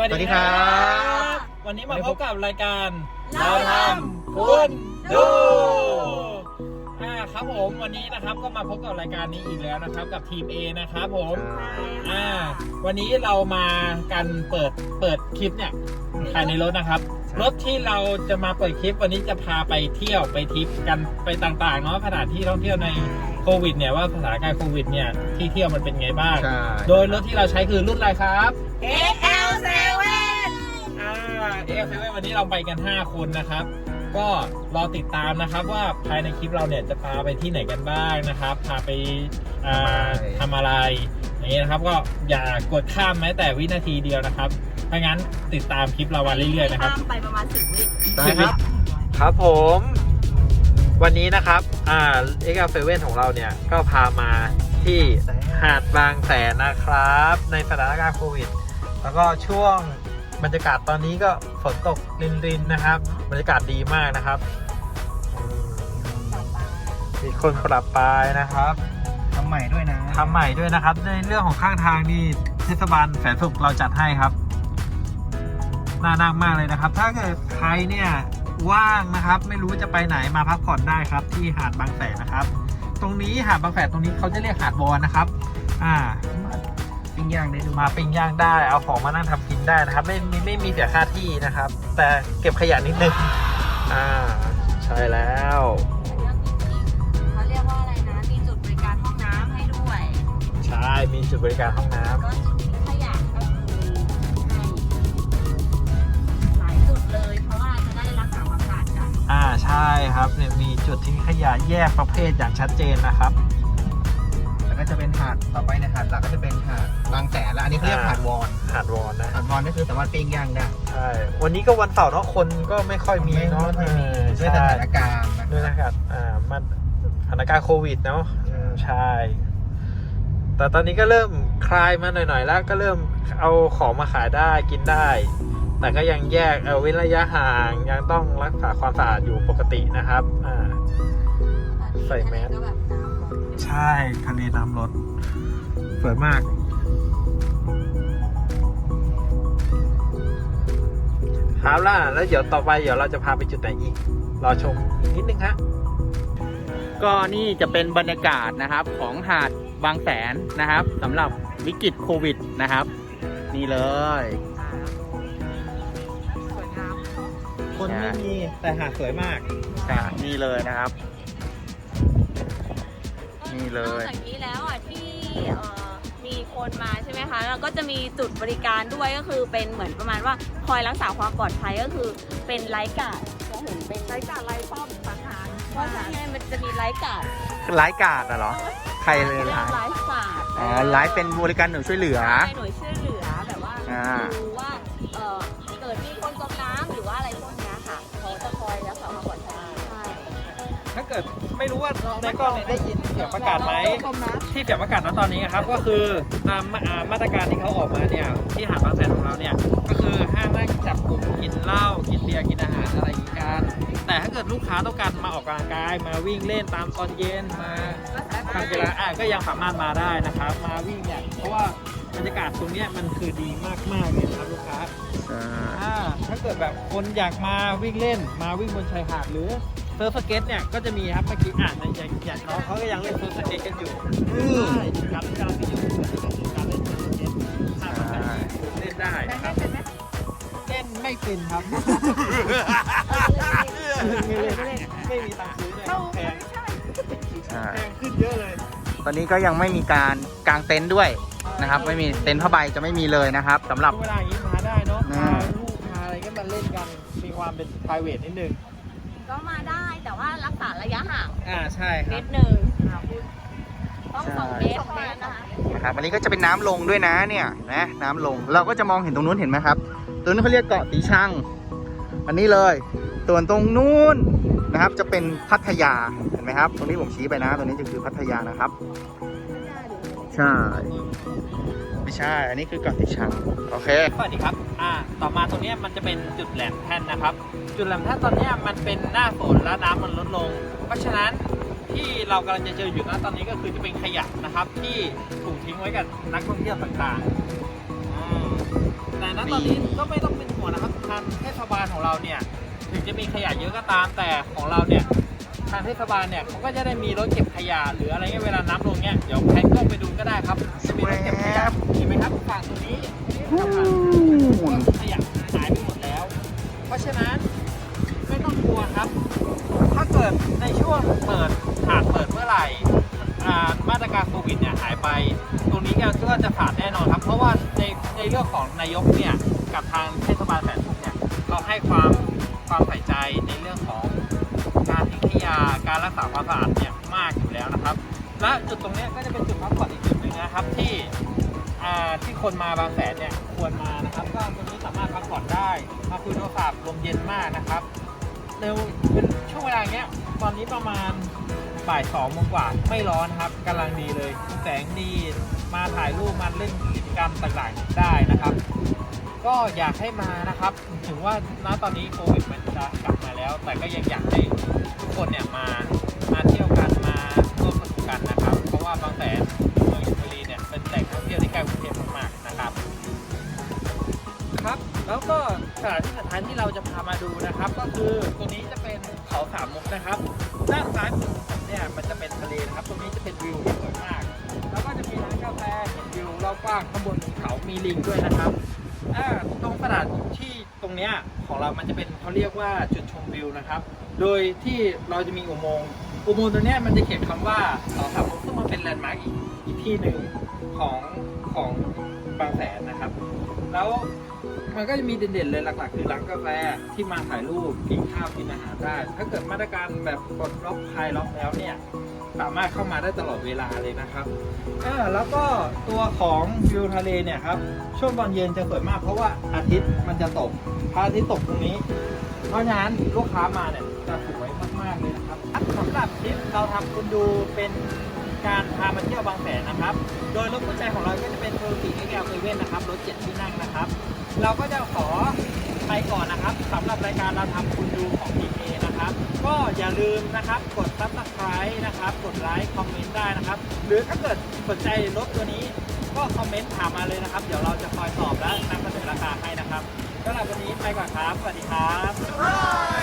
สวัสดีครับ วันนี้มาพบกับรายการเราทำคุณดูอ่าครับผมวันนี้นะครับก็มาพบกับรายการนี้อีกแล้วนะครับ กับทีม A นะครับผมอ่าวันนี้เรามากันเปิดเปิดคลิปเนี่ยภายในรถนะครับรถที่เราจะมาเปิดคลิปวันนี้จะพาไปเที่ยวไปทริปกันไปต่างๆเนาะสถานที่ท่องเที่ยวใน โควิดเนี่ยว่าสถานการณ์โควิดเนี่ยที่เที่ยวมันเป็นไงบ้าง ใช่ โดยรถที่เราใช้คือรุ่นอะไรครับ XL7 อ่าเอฟเอวันนี้เราไปกัน 5 คนนะครับ ก็รอติดตามนะครับว่าภายในคลิปเราเนี่ยจะพาไปที่ไหนกันบ้างนะครับ พาไปอ่าทำอะไรอย่างนี้นะครับ ก็อย่ากดข้ามแม้แต่วินาทีเดียวนะครับถ้างั้นติดตามคลิปเรามาเรื่อยๆนะครับ ข้ามไปประมาณสิบวิ ได้ครับ ครับผม วันนี้นะครับอ่าเอ็กซ์เซเว่นของเราเนี่ยก็พามาที่หาดบางแสนนะครับ ในสถานการณ์โควิด แล้วก็ช่วงบรรยากาศตอนนี้ก็ฝนตกรินๆนะครับ บรรยากาศดีมากนะครับอืมมีคนปรับปรายนะครับทำใหม่ด้วยนะทำใหม่ด้วยนะครับ ในเรื่องของข้างทางนี่เทศบาลแสนสุขเราจัดให้ครับน่านั่งมากเลยนะครับ ถ้าเกิดใครเนี่ย ว่างนะครับ ไม่รู้จะไปไหนมาพักผ่อนได้ครับ ที่หาดบางแสนนะครับ ตรงนี้หาดบางแสนตรงนี้เขาจะเรียกหาดวอนนะครับ อ่าปิ้งย่างได้ดูมาปิ้งย่างได้เอาของมานั่งทำกินได้นะครับ ไม่มีไม่มีเสียค่าที่นะครับ แต่เก็บขยะนิดนึงอ่าใช่แล้วเขาเรียกว่าอะไรนะมีจุดบริการห้องน้ำให้ด้วยใช่มีจุดบริการห้องน้ำก็จุดทิ้งขยะก็คือให้หลายจุดเลย ใช่ครับเนี่ยมีจุดทิ้งขยะแยกประเภทอย่างชัดเจนนะครับ แล้วก็จะเป็นหาดต่อไปในหาดหลักก็จะเป็นหาดบางแสนแล้วอันนี้เขาเรียกอ่าหาดวอนหาดวอนนะ หาดวอนก็คือสามารถปิ้งย่างได้ใช่ วันนี้ก็วันเสาร์เนาะคนก็ไม่ค่อยมีเนาะไม่มีเออด้วยใช่สถานการณ์นะด้วยนะครับอ่ามันสถานการณ์โควิดเนาะอืมใช่ แต่ตอนนี้ก็เริ่มคลายมาหน่อยๆแล้วก็เริ่มเอาของมาขายได้กินได้ แต่ก็ยังแยกเอาเว้นระยะห่างยังต้องรักษาความสะอาดอยู่ปกตินะครับอ่าใส่แมสก็แบบน้ำร้อนใช่ทะเลน้ำลดสวยมาก ครับล่ะ แล้วเดี๋ยวต่อไปเดี๋ยวเราจะพาไปจุดไหนอีก รอชมอีกนิดนึงฮะก็นี่จะเป็นบรรยากาศนะครับของหาดบางแสนนะครับสำหรับวิกฤตโควิดนะครับ นี่เลย คนไม่มีแต่หาดสวยมากใช่นี่เลยนะครับ นี่เลยนอกจากนี้แล้วอะที่เอ่อมีคนมาใช่ไหมคะแล้วก็จะมีจุดบริการด้วยก็คือเป็นเหมือนประมาณว่าคอยรักษาความปลอดภัยก็คือเป็นไลฟ์การ์ดจะเห็นเป็นไลฟ์การ์ดไลฟ์ป้อมสังหารว่าใช่มันจะมีไลฟ์การ์ดไลฟ์การ์ดอะเหรอ ใครเลยไลฟ์ไลฟ์การ์ดอ๋อไลฟ์เป็นบริการหน่วยช่วยเหลือ ใช่หน่วยช่วยเหลือแบบว่าอ่า ดูว่า ในกล้องเนี่ยได้ยินเสียงประกาศไหมที่เสียงประกาศณตอนนี้ครับ ก็คือตามอ่ามาตรการที่เขาออกมาเนี่ยที่หาดบางแสนของเราเนี่ยก็คือห้ามนั่งจับกลุ่มกินเหล้ากินเบียร์กินอาหารอะไรอย่างนี้กันแต่ถ้าเกิดลูกค้าต้องการมาออกกำลังกาย มาวิ่งเล่นตามตอนเย็นมาทำกีฬาอะก็ยังสามารถมาได้นะครับ มาวิ่งเนี่ยเพราะว่าบรรยากาศตรงเนี้ยมันคือดีมากๆเลยนะครับลูกค้าอ่าถ้าเกิดแบบคนอยากมาวิ่งเล่น มาวิ่งบนชายหาดหรือ เซิร์ฟสเก็ตเนี่ยก็จะมีครับเมื่อกี้อ่านอย่างอย่างน้องเขาก็ยังเล่นเซิร์ฟสเก็ตกันอยู่ใช่การกำลังที่อยู่การเล่นเซิร์ฟสเก็ตถ้ามาเล่นได้นะครับเล่นไม่เป็นครับไม่เล่นไม่มีตังค์ซื้อเลยแพงใช่แพงขึ้นเยอะเลย ตอนนี้ก็ยังไม่มีการกางเต็นท์ด้วยนะครับ ไม่มีเต็นท์ผ้าใบจะไม่มีเลยนะครับสำหรับเวลาอย่างนี้มาได้เนาะอืพามลูกพาอะไรก็มาเล่นกันมีความเป็น private นิดนึง ก็มาได้แต่ว่ารักษาระยะห่างอ่าใช่ครันิบดนึงอ่าคุณต้องสองเมตรเท่านั้นนะคะนะครับอันนี้ก็จะเป็นน้ำลงด้วยนะเนี่ยนะน้ำลงเราก็จะมองเห็นตรงนู้นเห็นไหมครับตรงนู้นเขาเรียกเกาะตีชังอันนี้เลยส่วนตรงนู้นนะครับจะเป็นพัทยาเห็นไหมครับ ตรงนี้ผมชี้ไปนะตรงนี้จะคือพัทยานะครับ ใช่ ไม่ใช่ อันนี้คือเกาะตีชังโอเค สวัสดีครับ อ่า ต่อมาตรงเนี้ยมันจะเป็นจุดแหลมแท่นนะครับ จุดแหลมแท่นตอนเนี้ยมันเป็นหน้าฝนแล้วน้ำมันลดลง เพราะฉะนั้นที่เรากำลังจะเจออยู่ณตอนนี้ก็คือจะเป็นขยะนะครับ ที่ถูกทิ้งไว้กับนักท่องเที่ยวต่างๆอืมแต่ณตอนนี้ก็ไม่ต้องเป็นห่วงนะครับทางเทศบาลของเราเนี่ยถึงจะมีขยะเยอะก็ตามแต่ของเราเนี่ยทางเทศบาลเนี่ยเขาก็จะได้มีรถเก็บขยะหรืออะไรเงี้ยเวลาน้ำลงเนี่ยเดี๋ยวแพนกล้องไปดูก็ได้ครับ ไปตรงนี้ก็จะผ่านแน่นอนครับ เพราะว่าในในเรื่องของนายกเนี่ยกับทางเทศบาลแสนสุขเนี่ยเราให้ความความใส่ใจในเรื่องของการทิ้งขยะการรักษาความสะอาดเนี่ยมากอยู่แล้วนะครับ และจุดตรงนี้ก็จะเป็นจุดพักผ่อนอีกจุดหนึ่งนะครับที่ที่คนมาบางแสนเนี่ยควรมานะครับ ก็ตรงนี้สามารถพักผ่อนได้มาคุยโทรศัพท์ลมเย็นมากนะครับเร็วเป็นช่วงเวลาเงี้ยตอนนี้ประมาณ บ่ายสองโมงกว่าไม่ร้อนครับกำลังดีเลย แสงดีมาถ่ายรูปมาเล่นกิจกรรมต่างๆได้นะครับ ก็อยากให้มานะครับ ถึงว่าณตอนนี้โควิดมันจะกลับมาแล้ว แต่ก็ยังอยากให้ทุกคนเนี่ยมามาเที่ยวกันมาร่วมสนุกกันนะครับ เพราะว่าบางแสนเมืองอิตาลีเนี่ยเป็นแหล่งท่องเที่ยวที่ใกล้กรุงเทพมากๆนะครับ ครับแล้วก็สถานที่สำคัญที่เราจะพามาดูนะครับ ก็คือตรงนี้จะเป็นเขาสามมุกนะครับด้านซ้ายมือ กว้างข้างบนเขามีลิงด้วยนะครับตรงตลาดที่ตรงเนี้ยของเรามันจะเป็นเขาเรียกว่าจุดชมวิวนะครับ โดยที่เราจะมีอุโมงค์อุโมงค์ตัวเนี้ยมันจะเขียนคำว่าเขาสามมุกซึ่งมันเป็นแลนด์มาร์กอีกอีกที่หนึ่งของของ บางแสนนะครับ แล้วมันก็จะมีเด่นๆเลยหลักๆ คือร้านกาแฟที่มาถ่ายรูปกินข้าวกินอาหารได้ ถ้าเกิดมาตรการแบบปลดล็อกคลายล็อกแล้วเนี่ยสามารถเข้ามาได้ตลอดเวลาเลยนะครับอ่าแล้วก็ตัวของวิวทะเลเนี่ยครับช่วงตอนเย็นจะสวยมาก เพราะว่าอาทิตย์มันจะตกพระอาทิตย์ตกตรงนี้ เพราะฉะนั้นลูกค้ามาเนี่ยจะสวยมากๆเลยนะครับสำหรับทริปเราทำคุณดูเป็น การพามาเที่ยวบางแสนนะครับ โดยรถคู่ใจของเราก็จะเป็นโทรติเอ็กแอลเเว่นนะครับ รถเจ็ดที่นั่งนะครับ เราก็จะขอไปก่อนนะครับสำหรับรายการเราทำคุณดูของ PK นะครับ ก็อย่าลืมนะครับ กด subscribe นะครับ กดไลค์ คอมเมนต์ได้นะครับ หรือถ้าเกิดสนใจรถตัวนี้ ก็คอมเมนต์ถามมาเลยนะครับ เดี๋ยวเราจะคอยตอบและนำเสนอราคาให้นะครับสำหรับวันนี้ไปก่อนครับ สวัสดีครับ